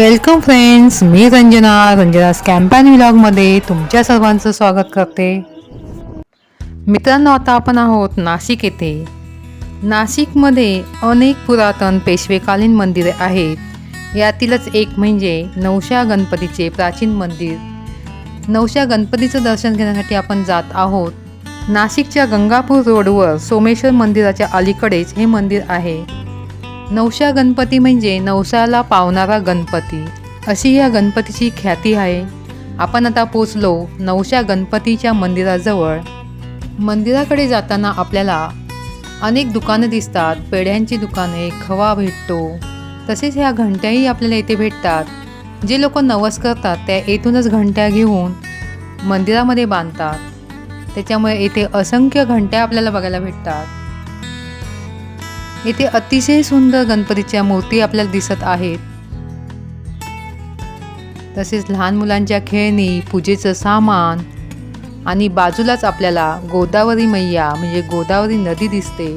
Welcome friends मी रंजना. रंजना स्कॅम्पॅन व्लॉगमध्ये तुमच्या सर्वांचं स्वागत करते. मित्रांनो आता आपण आहोत नाशिक येथे. नाशिकमध्ये अनेक पुरातन पेशवेकालीन मंदिरे आहेत. यातीलच एक म्हणजे नवशा गणपतीचे प्राचीन मंदिर. नवशा गणपतीचं दर्शन घेण्यासाठी आपण जात आहोत. नाशिकच्या गंगापूर रोडवर सोमेश्वर मंदिराच्या अलीकडेच हे मंदिर आहे. नवशा गणपती म्हणजे नवसाला पावणारा गणपती. अशी या गणपतीची ख्याती आहे. आपण आता पोचलो नवशा गणपतीच्या मंदिराजवळ. मंदिराकडे जाताना आपल्याला अनेक दुकानं दिसतात. पेढ्यांची दुकाने खवा भेटतो. तसेच ह्या घंट्याही आपल्याला इथे भेटतात. जे लोक नवस करतात त्या येथूनच घंट्या घेऊन मंदिरामध्ये बांधतात. त्याच्यामुळे येथे असंख्य घंट्या आपल्याला बघायला भेटतात. येथे अतिशय सुंदर गणपतीच्या मूर्ती आपल्याला दिसत आहेत. तसेच लहान मुलांच्या खेळणी पूजेचं सामान आणि बाजूलाच आपल्याला गोदावरी मैया म्हणजे गोदावरी नदी दिसते.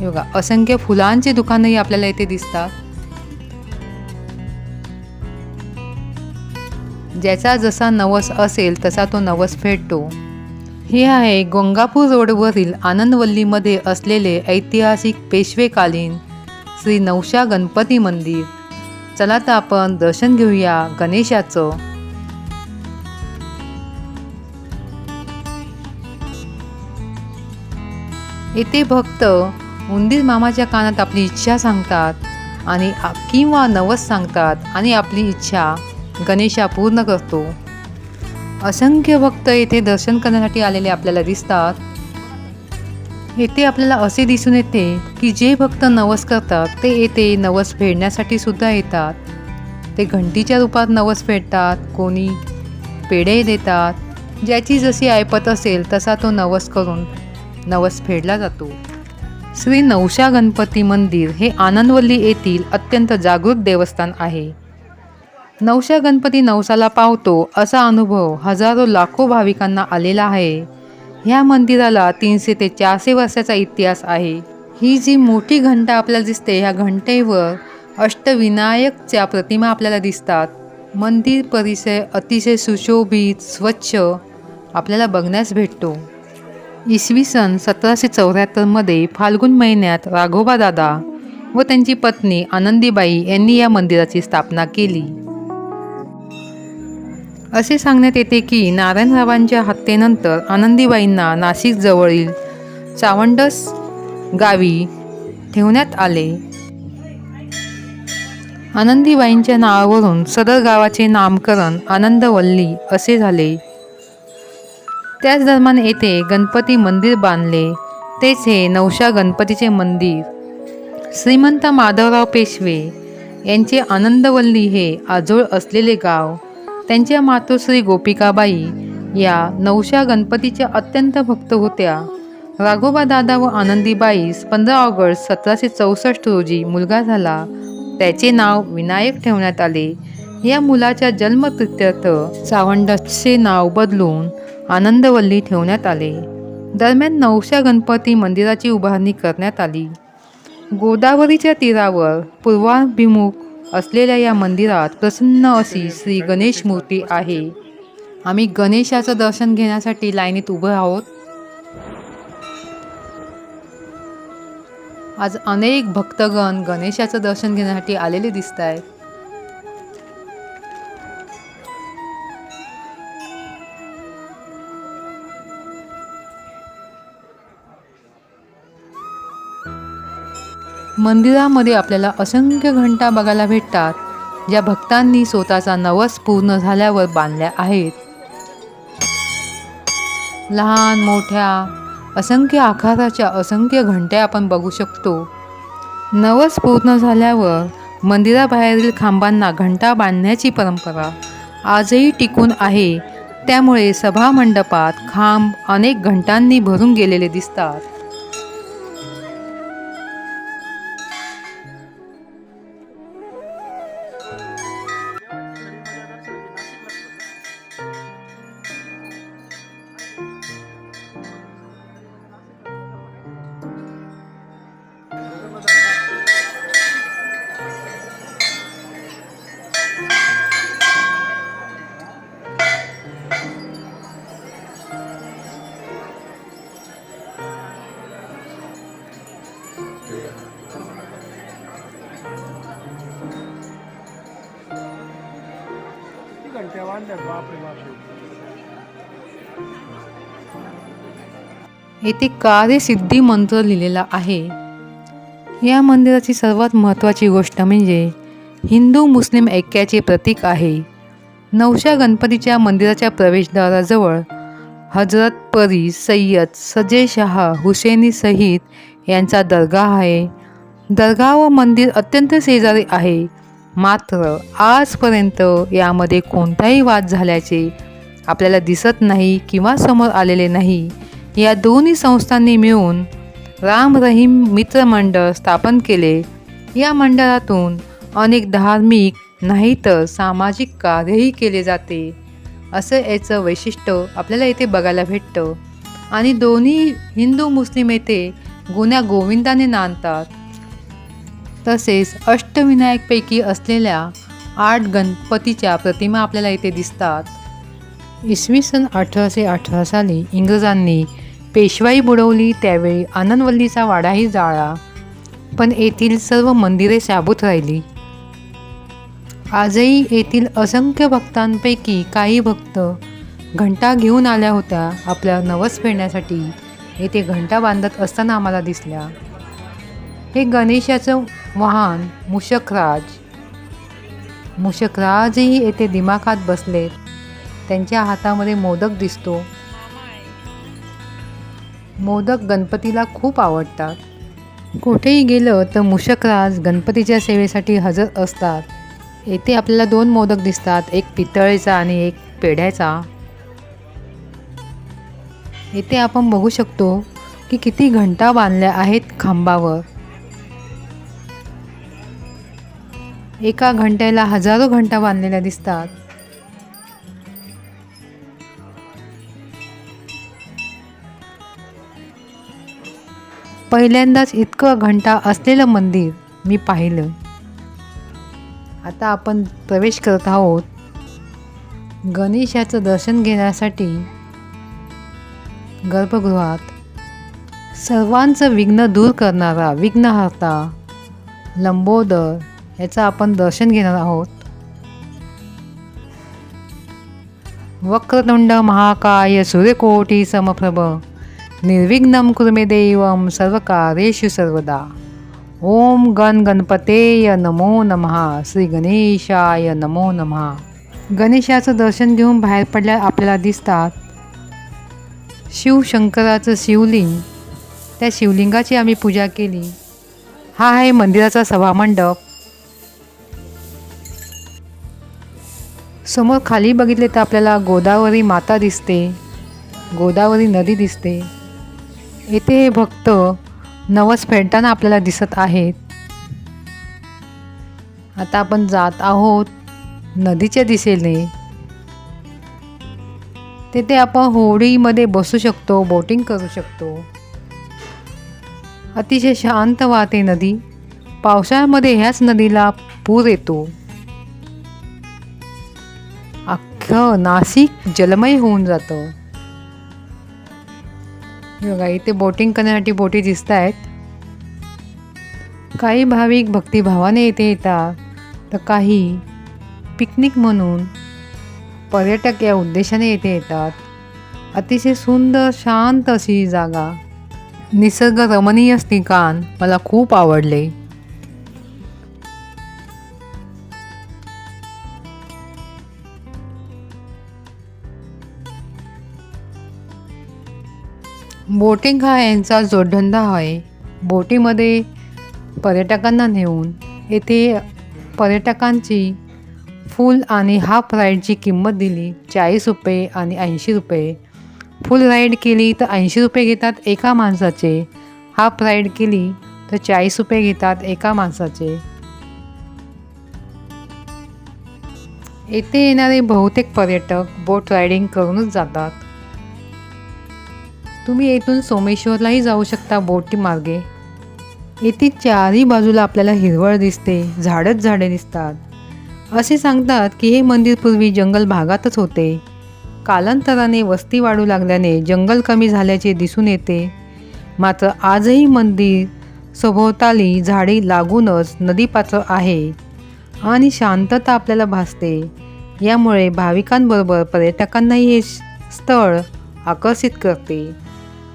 बघा असंख्य फुलांची दुकानंही आपल्याला इथे दिसतात. ज्याचा जसा नवस असेल तसा तो नवस फेडतो हे आहे गंगापूर रोडवरील आनंदवल्लीमध्ये असलेले ऐतिहासिक पेशवेकालीन श्री नवशा गणपती मंदिर. चला तर आपण दर्शन घेऊया गणेशाचं. येथे भक्त उंदीर मामाच्या कानात आपली इच्छा सांगतात आणि किंवा नवस सांगतात आणि आपली इच्छा गणेशा पूर्ण करतो. असंख्य भक्त येथे दर्शन करण्यासाठी आलेले आपल्याला दिसतात. येथे आपल्याला असे दिसून येते की जे भक्त नवस करतात ते येथे नवस फेडण्यासाठी सुद्धा येतात. ते घंटीच्या रूपात नवस फेडतात कोणी पेढे देतात. ज्याची जशी ऐपत असेल तसा तो नवस करून नवस फेडला जातो. श्री नवशा गणपती मंदिर हे आनंदवल्ली येथील अत्यंत जागृत देवस्थान आहे. नवशा गणपती नवसाला पावतो असा अनुभव हजारो लाखो भाविकांना आलेला आहे. ह्या मंदिराला तीनशे ते चारशे वर्षाचा इतिहास आहे. ही जी मोठी घंटा आपल्याला दिसते ह्या घंटेवर अष्टविनायकच्या प्रतिमा आपल्याला दिसतात. मंदिर परिसर अतिशय सुशोभित स्वच्छ आपल्याला बघण्यास भेटतो. इसवी सन सतराशे चौऱ्याहत्तरमध्ये फाल्गुन महिन्यात राघोबा दादा व त्यांची पत्नी आनंदीबाई यांनी या मंदिराची स्थापना केली. असे सांगण्यात येते की नारायणरावांच्या हत्येनंतर आनंदीबाईंना नाशिकजवळील चावंडस गावी ठेवण्यात आले. आनंदीबाईंच्या नावावरून सदर गावाचे नामकरण आनंदवल्ली असे झाले. त्याच दरम्यान येथे गणपती मंदिर बांधले. तेच हे नवशा गणपतीचे मंदिर. श्रीमंत माधवराव पेशवे यांचे आनंदवल्ली हे आजोळ असलेले गाव. त्यांच्या मातोश्री गोपिकाबाई या नवशा गणपतीच्या अत्यंत भक्त होत्या. राघोबा दादा व आनंदीबाईस पंधरा ऑगस्ट सतराशे चौसष्ट रोजी मुलगा झाला. त्याचे नाव विनायक ठेवण्यात आले. या मुलाच्या जन्मप्रित्यर्थ सावंडचे नाव बदलून आनंदवल्ली ठेवण्यात आले. दरम्यान नवशा गणपती मंदिराची उभारणी करण्यात आली. गोदावरीच्या तीरावर पूर्वाभिमुख असलेल्या या मंदिरात प्रसन्न अशी श्री गणेश मूर्ती आहे. आम्ही गणेशाचं दर्शन घेण्यासाठी लाईनीत उभं आहोत. आज अनेक भक्तगण गणेशाचं दर्शन घेण्यासाठी आलेले दिसत आहेत मंदिरामध्ये आपल्याला असंख्य घंटा बघायला भेटतात ज्या भक्तांनी स्वतःचा नवस पूर्ण झाल्यावर बांधल्या आहेत. लहान मोठ्या असंख्य आकाराच्या असंख्य घंट्या आपण बघू शकतो. नवस पूर्ण झाल्यावर मंदिराबाहेरील खांबांना घंटा बांधण्याची परंपरा आजही टिकून आहे. त्यामुळे सभामंडपात खांब अनेक घंटांनी भरून गेलेले दिसतात. किती घंटे बांधल्यात बापरे बापरे येथे कार्यसिद्धी मंत्र लिहिलेला आहे. या मंदिराची सर्वात महत्त्वाची गोष्ट म्हणजे हिंदू मुस्लिम ऐक्याचे प्रतीक आहे. नवशा गणपतीच्या मंदिराच्या प्रवेशद्वाराजवळ हजरत परी सय्यद सजय शहा हुसेनी सहित यांचा दर्गा आहे. दर्गा व मंदिर अत्यंत शेजारी आहे. मात्र आजपर्यंत यामध्ये कोणताही वाद झाल्याचे आपल्याला दिसत नाही किंवा समोर आलेले नाही. या दोन्ही संस्थांनी मिळून राम रहीम मित्रमंडळ स्थापन केले. या मंडळातून अनेक धार्मिक नाही तर सामाजिक कार्यही केले जाते. असं याचं वैशिष्ट्य आपल्याला इथे बघायला भेटतं. आणि दोन्ही हिंदू मुस्लिम येथे गुन्ह्या गोविंदाने नांदतात. तसेच अष्टविनायकपैकी असलेल्या आठ गणपतीच्या प्रतिमा आपल्याला इथे दिसतात. इसवी सन अठराशे अठरा साली इंग्रजांनी पेशवाई बुडवली त्यावेळी आनंदवल्लीचा वाडाही जाळा पण येथील सर्व मंदिरे शाबूत राहिली. आजही येथील असंख्य भक्तांपैकी काही भक्त घंटा घेऊन आल्या होत्या आपल्या नवस फेडण्यासाठी येथे घंटा बांधत असताना आम्हाला दिसल्या. हे गणेशाचं वाहन मुशकराज मुशकराजही येथे दिमाखात बसलेत त्यांच्या हातामध्ये मोदक दिसतो. मोदक गणपतीला खूप आवडतात. कुठेही गेलं तर मुशकराज गणपतीच्या सेवेसाठी हजर असतात. येथे आपल्याला दोन मोदक दिसतात एक पितळेचा आणि एक पेढ्याचा. येथे आपण बघू शकतो की किती घंटा बांधल्या आहेत खांबावर. एका घंट्याला हजारो घंटा बांधलेल्या दिसतात. पहिल्यांदाच इतकं घंटा असलेलं मंदिर मी पाहिलं. आता आपण प्रवेश करत आहोत. गणेशाचं दर्शन घेण्यासाठी गर्भगृहात. सर्वांचं विघ्न दूर करणारा विघ्नहर्ता लंबोदर याचं आपण दर्शन घेणार आहोत. वक्रतुंड महाकाय सूर्यकोटी समप्रभ. निर्विघ्न कुर्मे देवं सर्वकार्येषु सर्वदा. ओम गण गणपतेय नमो नमः. श्री गणेशाय नमो नमः. गणेशाचं दर्शन घेऊन बाहेर पडल्या आपल्याला दिसतात शिवशंकराचं शिवलिंग. त्या शिवलिंगाची आम्ही पूजा केली. हा आहे मंदिराचा सभामंडप. समोर खाली बघितले तर आपल्याला गोदावरी माता दिसते. गोदावरी नदी दिसते. येथे हे भक्त नवस फेडताना आपल्याला दिसत आहेत. आता आपण जात आहोत नदीच्या दिशेने. तेथे आपण होडीमध्ये बसू शकतो बोटिंग करू शकतो. अतिशय शांत वाहते नदी. पावसाळ्यामध्ये ह्याच नदीला पूर येतो. अख्खं नाशिक जलमय होऊन जातं. बघा इथे बोटिंग करण्यासाठी बोटी दिसत आहेत काही भाविक भक्तिभावाने इथे येतात. तर काही पिकनिक म्हणून पर्यटक या उद्देशाने येथे येतात. अतिशय सुंदर शांत अशी जागा. निसर्ग रमणीय ठिकाण मला खूप आवडले. बोटिंग हा यांचा जोडधंदा आहे बोटीमध्ये पर्यटकांना नेऊन येथे पर्यटकांची फुल आणि हाफ राईडची किंमत दिली चाळीस रुपये आणि ऐंशी रुपये. फुल राईड केली तर ऐंशी रुपये घेतात एका माणसाचे हाफ राईड केली तर चाळीस रुपये घेतात एका माणसाचे. येथे येणारे बहुतेक पर्यटक बोट रायडिंग करूनच जातात. तुम्ही येथून सोमेश्वरलाही जाऊ शकता बोटी मार्गे. येथे चारही बाजूला आपल्याला हिरवळ दिसते झाडच झाडे दिसतात. असे सांगतात की हे मंदिर पूर्वी जंगल भागातच होते. कालांतराने वस्ती वाढू लागल्याने जंगल कमी झाल्याचे दिसून येते. मात्र आजही मंदिर सभोवताली झाडे लागूनच नदीपात्र आहे आणि शांतता आपल्याला भासते. यामुळे भाविकांबरोबर पर्यटकांनाही हे स्थळ आकर्षित करते.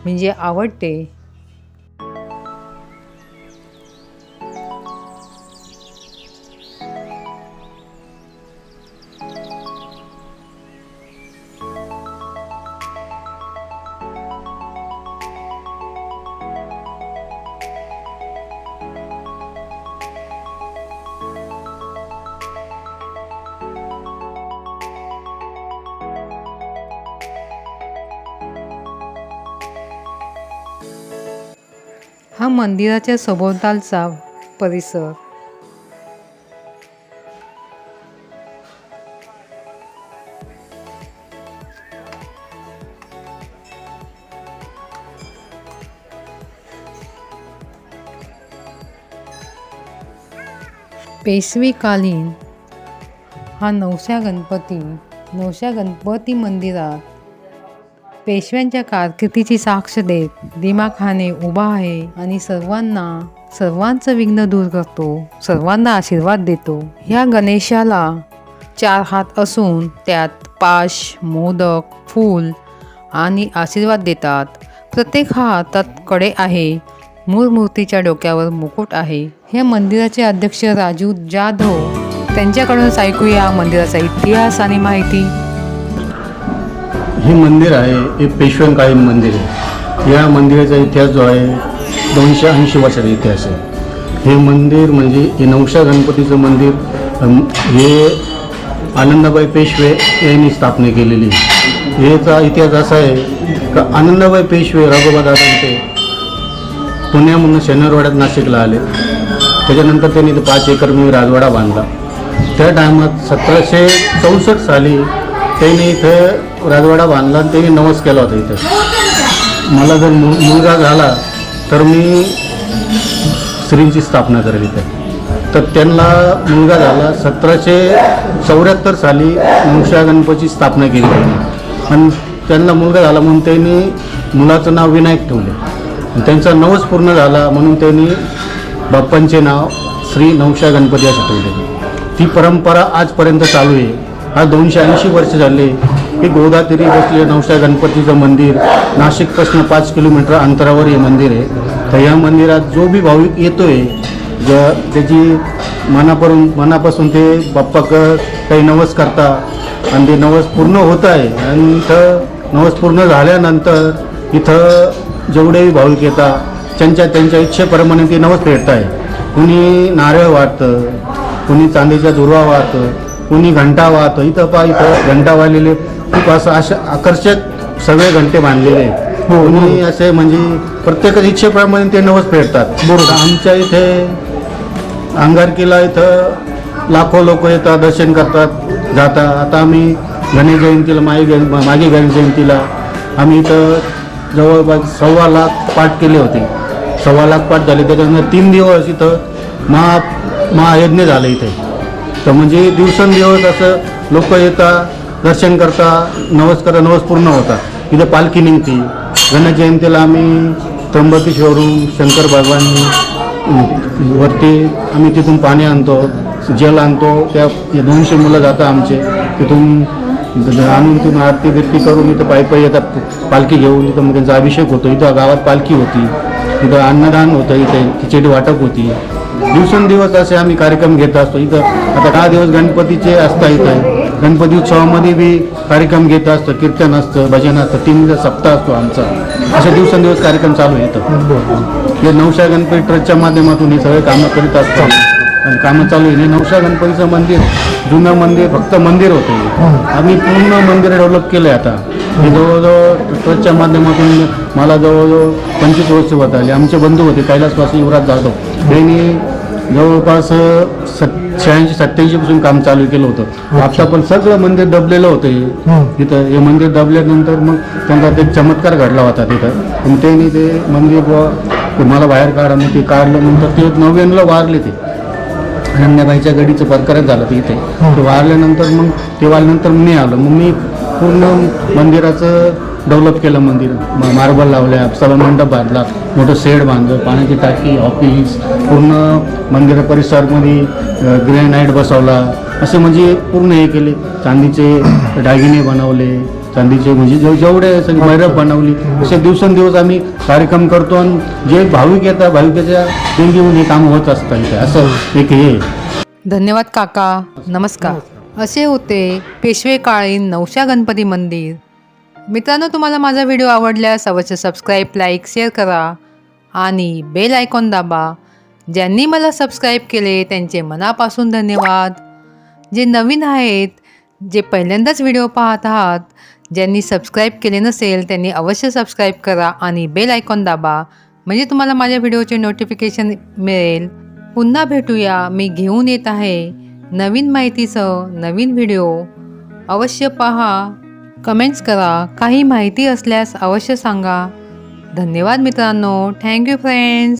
म्हणजे आवडते मंदिराच्या सभोवतालचा परिसर. पेशवेकालीन हा नवशा गणपती नवशा गणपती मंदिरात पेशव्यांच्या कारकिर्दीची साक्ष देत दिमाखाने उभा आहे आणि सर्वांना सर्वांचं विघ्न दूर करतो सर्वांना आशीर्वाद देतो. ह्या गणेशाला चार हात असून त्यात पाश मोदक फूल आणि आशीर्वाद देतात. प्रत्येक हातात कडे आहे. मूळ मूर्तीच्या डोक्यावर मुकुट आहे. हे मंदिराचे अध्यक्ष राजू जाधव त्यांच्याकडून ऐकूया मंदिराचा इतिहास आणि माहिती. हे मंदिर आहे हे पेशव्यांकालीन मंदिर आहे. या मंदिराचा इतिहास जो आहे दोनशे ऐंशी वर्षाचा इतिहास आहे. हे मंदिर म्हणजे हे नवशा गणपतीचं मंदिर हे आनंदाबाई पेशवे यांनी स्थापना केलेली आहे. याचा इतिहास असा आहे का आनंदाबाई पेशवे राघोबादादांचे पुण्यामधून शनिवारवाड्यात नाशिकला आले. त्याच्यानंतर त्यांनी पाच एकर मी राजवाडा बांधला. त्या टायमात सतराशे चौसष्ट साली त्यांनी इथं राजवाडा बांधला आणि त्यांनी नवस केला होता इथं. मला जर मु मुलगा झाला तर मी श्रींची स्थापना करेल इथं. तर त्यांना मुलगा झाला सतराशे चौऱ्याहत्तर साली नवशा गणपतीची स्थापना केली त्यांनी. आणि त्यांना मुलगा झाला म्हणून त्यांनी मुलाचं नाव विनायक ठेवले. त्यांचा नवस पूर्ण झाला म्हणून त्यांनी बाप्पांचे नाव श्री नवशा गणपती असे ठेवले. ती परंपरा आजपर्यंत चालू आहे. आज दोनशे ऐंशी वर्ष झाले. हे गोदातीरी बसले नवशा गणपतीचं मंदिर नाशिकपासून पाच किलोमीटर अंतरावर हे मंदिर आहे. तर या मंदिरात जो बी भाविक येतो आहे ज त्याची मनापासून मनापासून ते बाप्पाक काही नवस करता आणि ते नवस पूर्ण होत आहे. आणि इथं नवस पूर्ण झाल्यानंतर इथं जेवढेही भाविक येतात त्यांच्या त्यांच्या इच्छेप्रमाणे ते नवस फेडत आहे कुणी नारळ वाटतं कुणी चांदीच्या दुर्वा वाहतं कुणी घंटा वाहतं इथं पहा इथं घंटा वाहिलेले. खूप असं अशा आकर्षक सगळे घंटे बांधलेले आहेत. कुणी असे म्हणजे प्रत्येकाच्या इच्छेप्रमाणे ते नवस फेडतात. बरोबर. आमच्या इथे अंगारकीला इथं लाखो लोक येतात दर्शन करतात जातात. आता आम्ही गणेश जयंतीला मागे गण मागे गणेश जयंतीला आम्ही इथं जवळपास सव्वा लाख पाठ केले होते. सव्वा लाख पाठ झाले त्याच्यानंतर तीन दिवस इथं महा महायज्ञ झालं इथे. तर म्हणजे दिवसेंदिवस असं लोक येतात दर्शन करता नवस करता नवस पूर्ण होता. इथं पालखी निघते. गणेश जयंतीला आम्ही त्र्यंबकेश्वरून शंकर भगवान वरती आम्ही तिथून पाणी आणतो जल आणतो. त्या दोनशे मुलं जातात आमचे. तिथून आणून तिथून आरती बिरती करून इथं पायी पायी येतात. पालखी घेऊन इथं मग त्यांचा अभिषेक होतो. इथं गावात पालखी होती. इथं अन्नदान होतं. इथे खिचडी वाटप होती. दिवसेंदिवस असे आम्ही कार्यक्रम घेत असतो. इथं आता दहा दिवस गणपतीचे असता इथं. गणपती उत्सवामध्ये बी कार्यक्रम घेत असतो कीर्तन असतं भजन असतं तीन सप्ताह असतो आमचा. असे दिवसेंदिवस कार्यक्रम चालू आहे इथं. हे नवशा गणपती ट्रस्टच्या माध्यमातून हे सगळे कामं करीत असतात आणि कामं चालू आहे. हे नवशा गणपतीचं मंदिर जुनं मंदिर फक्त मंदिर होतं आम्ही पूर्ण मंदिर डेव्हलप केलं आहे आता. हे जवळजवळ ट्रस्टच्या माध्यमातून मला जवळजवळ पंचवीस वर्ष होत आली. आमचे बंधू होते कैलासपासून युवराज जाधव. त्यांनी जवळपास सत शहाऐंशी सत्याऐंशी पासून काम चालू केलं होतं. आता पण सगळं मंदिर दबलेलं होतं हे. तिथं हे मंदिर दबल्यानंतर मग त्यांचा ते चमत्कार घडला होता तिथं. पण त्यांनी ते मंदिर बुवा ते मला बाहेर काढा मग ते काढलं. नंतर ते नव्याण्णवला वारले ते. अनन्याबाईच्या गडीचं प्रकरण झालं ते इथे. ते वारल्यानंतर मग ते वारल्यानंतर मी आलो. मग मी पूर्ण मंदिराचं डेव्हलप केलं मंदिर. मार्बल लावल्या सभामंडप बांधला मोठं शेड बांधलं पाण्याची टाकी ऑफिस पूर्ण मंदिर परिसरमध्ये ग्रेनाईट बसवला. असे म्हणजे पूर्ण हे केले. चांदीचे दागिने बनवले. चांदीचे म्हणजे जेव- जेवढे मैरप बनवली असे दिवसेंदिवस आम्ही कार्यक्रम करतो आणि जे भाविक येतात भाविकाच्या देणगीहून हे काम होत असतं इथे. असं एक हे. आहे. धन्यवाद काका. नमस्कार. असे होते पेशवेकाळीन नवशा गणपती मंदिर. मित्रांनो तुम्हाला माझा व्हिडिओ आवडल्यास अवश्य सबस्क्राईब लाईक शेअर करा आणि बेल आयकॉन दाबा ज्यांनी मला सबस्क्राईब केले त्यांचे मनापासून धन्यवाद. जे नवीन आहेत जे पहिल्यांदाच व्हिडिओ पाहत आहात ज्यांनी सबस्क्राईब केले नसेल त्यांनी अवश्य सबस्क्राईब करा आणि बेल आयकॉन दाबा म्हणजे तुम्हाला माझ्या व्हिडिओचे नोटिफिकेशन मिळेल. पुन्हा भेटूया. मी घेऊन येत आहे नवीन माहितीसह नवीन व्हिडिओ. अवश्य पहा. कमेंट्स करा. काही माहिती असल्यास अवश्य सांगा. धन्यवाद मित्रांनो. Thank you friends